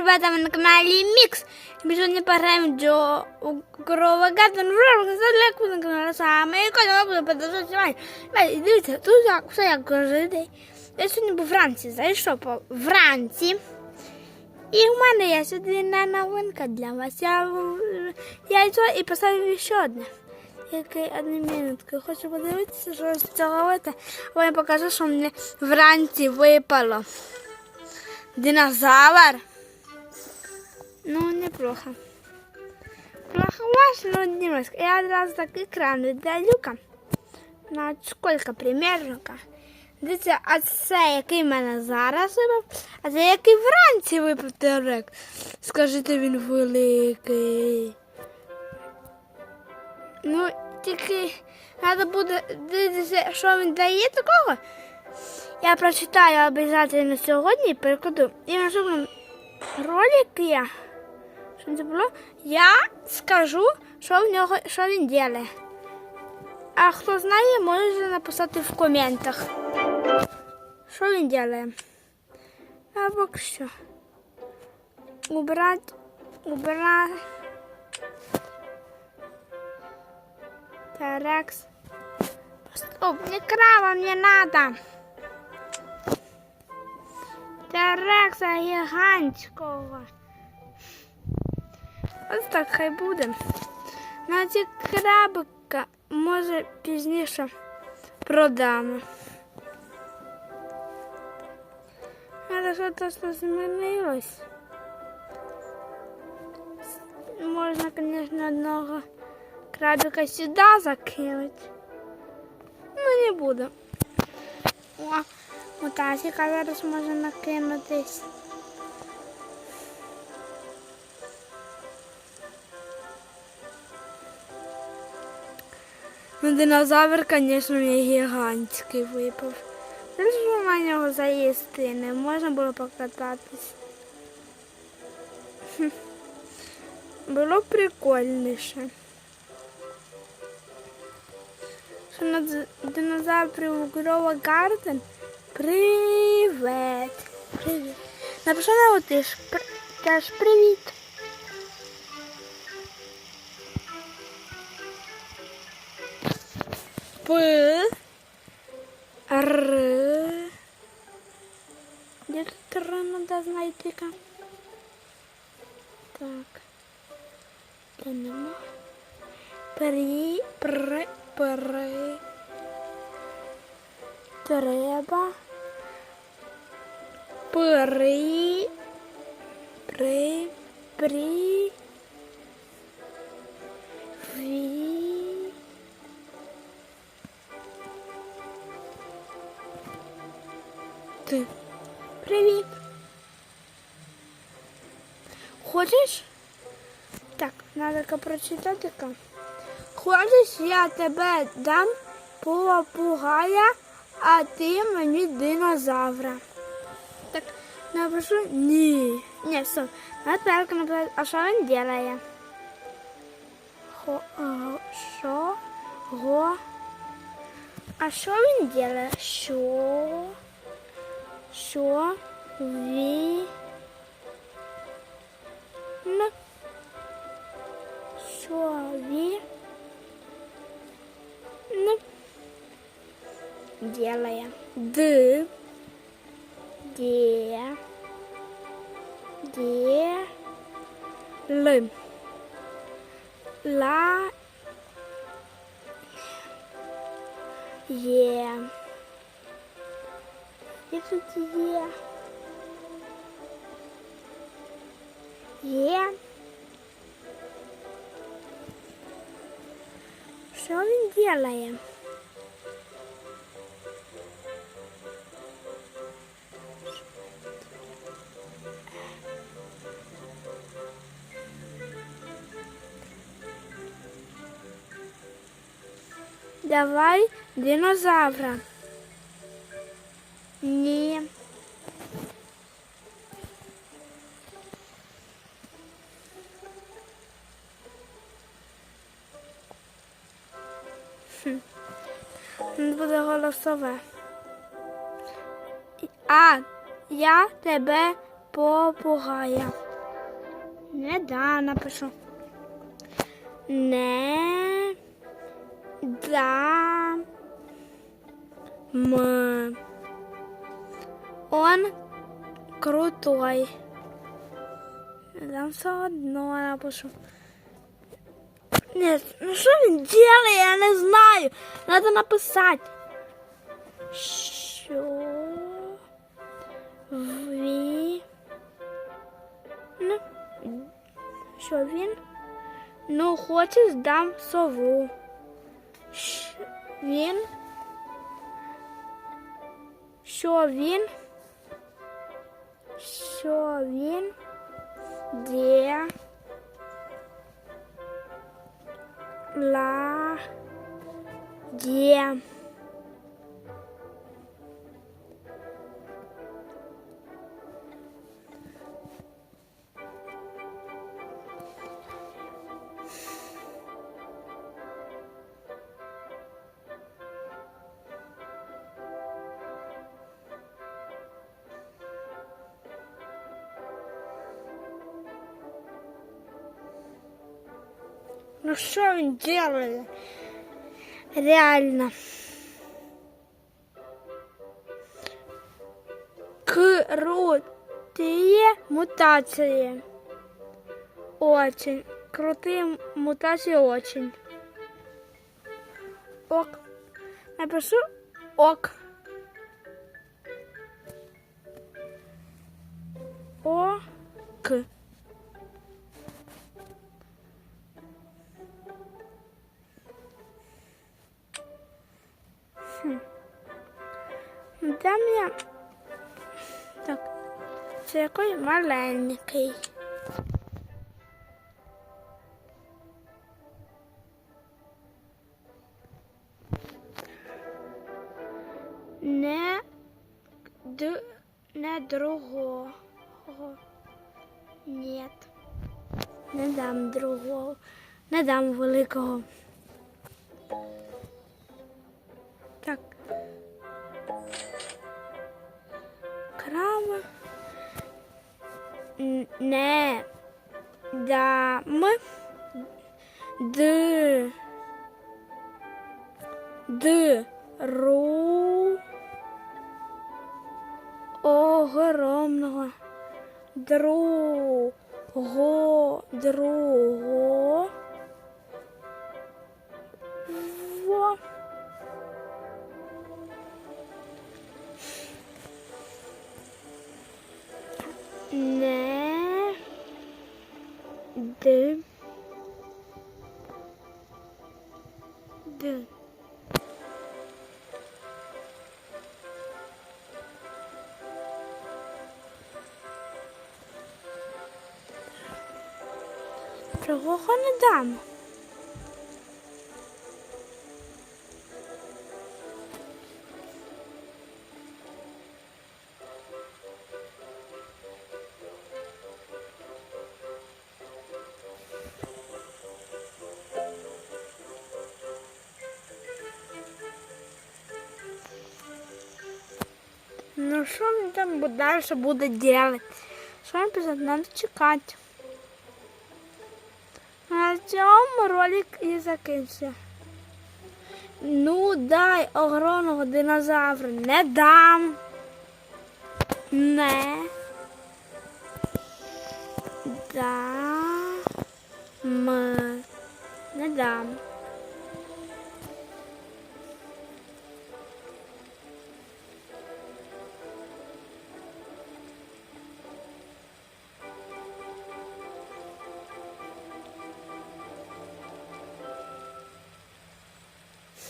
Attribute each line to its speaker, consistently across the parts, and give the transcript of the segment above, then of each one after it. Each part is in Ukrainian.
Speaker 1: ребята, ви на каналі Мікс. Ми сьогодні пограємо до Грова Гарден Враг. Задалеку на каналі саме. І коли буде продовжувати. Дивіться, тут як, все як жити. Я сьогодні був вранці, зайшов по вранці. І в мене є сьогодні новинка для вас. Я, в- я йду і поставив ще одне. Яке одну минутку. Хочу подивитися, що з цього вийде. Я покажу, що мені вранці випало. Динозавр. Ну, неплохо. Плохо важно, но немножко. Я одразу так екран віддалюка. На сколько примерно. Дивіться, а це який в мене зараз випав, а це який вранці випав терек. Скажіть, він великий. Ну, тільки треба буде дивитися, що він дає такого. Я прочитаю обов'язково сьогодні, перекладу. І на наступному ролику я, було, я скажу, що в нього, що він робить. А хто знає, може написати в коментах. Що він робить. А поки що. Убрать, убрать. Терекс. Стоп, не крава мне надо. Терекса гігантського. Ось так хай буде. Навіть крабика може пізніше продамо. Але що то що змінилось. Можна, звісно, одного крабика сюди закинути. Ну, не буду. О, мутасика зараз може накинутись. Ну, динозавр, звісно, мені гігантський випав. Це ж на нього заїсти не можна було покататись. Хм. Було прикольніше. Що на динозаврів Грова Гарден. Привет. Привіт. Напиши на отиш. Теж привіт. П. Р. Де тут Р надо знайти-ка? Так. Та нема. При, при, при. Треба. При. При. При. Ти. Привіт. Хочеш? Так, надо прочитати-ка. Хочеш, я тебе дам попугая, а ти мені динозавра. Так, напишу ні. Ні, все. Надо написати, а що він делає? Хо, що? Го. А що він делає? Що? Що? Ві. Н. Що ви н делая? Д. Де. Де. Л. Ла. Є. І тут є. Є. Що він делає? Давай динозавра. Він буде голосове. А, я тебе попугая. Не да, напишу. Не да м. Он крутой. Там все одно напишу. Нет, ну що він делає, я не знаю. Надо написати. Що він... Ну, що він? Ну, хоче здам сову. Щ- Він. Що він? Що він? Де? Ла. Де? Ну что он делает? Реально. Крутые мутации. Очень. Крутые мутации очень. Ок. Напишу ок. Ок. Там Це який маленький. Не д не другого. Нет. Не дам другого. Не дам великого. Не дам д д ру огромного другого другого во не д д Другого не дам. Ну що він там далі буде делать? Що він писати? Надо чекати. На цьому ролик і закінчився. Ну, дай огромного динозавра. Не дам. Не. Дам. Не дам.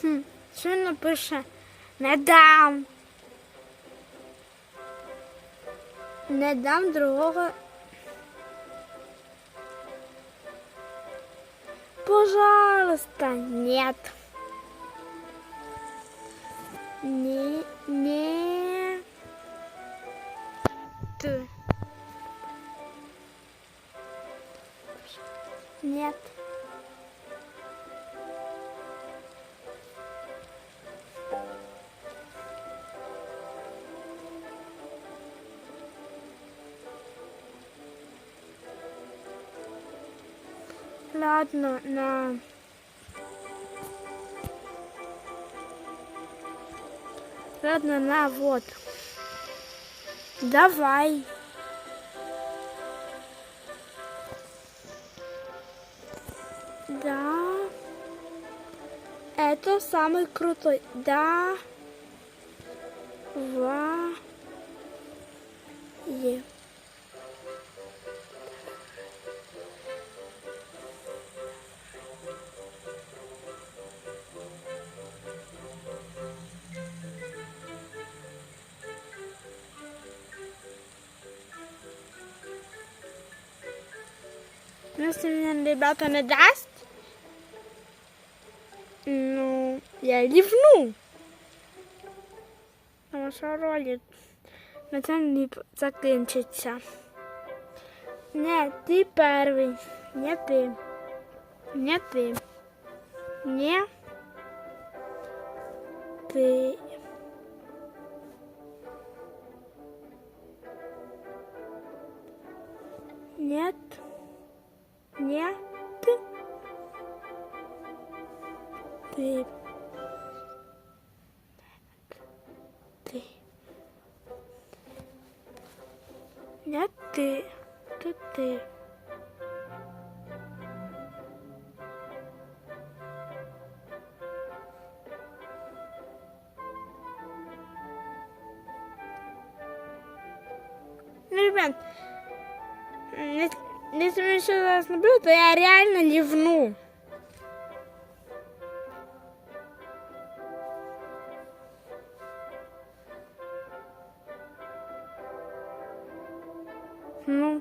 Speaker 1: Хм, що він напише? Не дам. Не дам другого. Пожалуйста, нет. Ладно, на. Ладно, на, вот. Давай. Да. Это самый крутой. Да. Ва. Е. Если мне ребята не даст, ну, я ливну. Тому що ролик на цьому закінчиться. Не, ти перший. Не ти. Не ти. Не. Ти. Нет. Нет. Ты. Ты. Нет, раз наберу, то я реально ливну. Ну,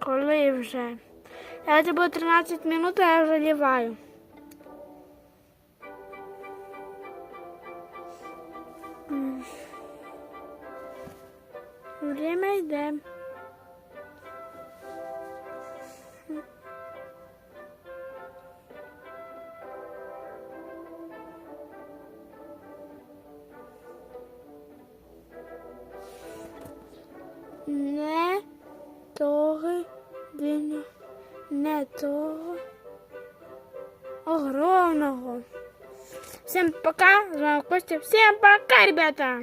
Speaker 1: коли вже? Я тебе було 13 минут, а я вже ліваю. Всем пока, с вами Костя. Всем пока, ребята!